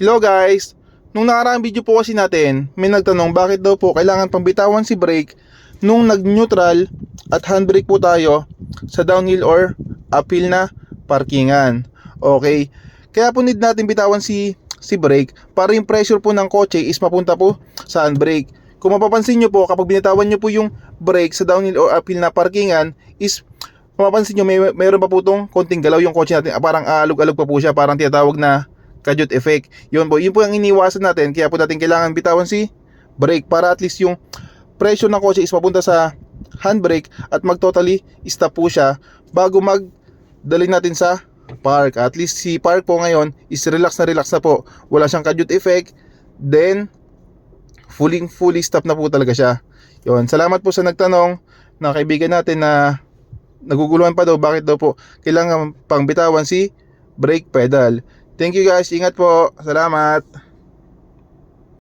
Hello guys! Nung nakaraang video po kasi natin, may nagtanong bakit daw po kailangan pang bitawan si brake nung nag-neutral at handbrake po tayo sa downhill or uphill na parkingan. Okay? Kaya po need natin bitawan si si brake para yung pressure po ng kotse is mapunta po sa handbrake. Kung mapapansin nyo po, kapag binitawan nyo po yung brake sa downhill or uphill na parkingan is mapapansin nyo, may, mayroon pa po itong konting galaw yung kotse natin. Ah, Parang alog-alog pa po siya, parang tinatawag na kajut effect. Yun po, yun po ang iniwasan natin. Kaya po natin kailangan bitawan si brake para at least yung pressure ng kotse is mapunta sa handbrake at mag-totally stop po siya bago mag dali natin sa park. At least si park po ngayon is relax na relax na po. Wala siyang kajut effect. Then, fully fully stop na po talaga siya. Yun, salamat po sa nagtanong na kaibigan natin na naguguluhan pa daw bakit daw po kailangan pang bitawan si brake pedal. Thank you guys, ingat po. Salamat.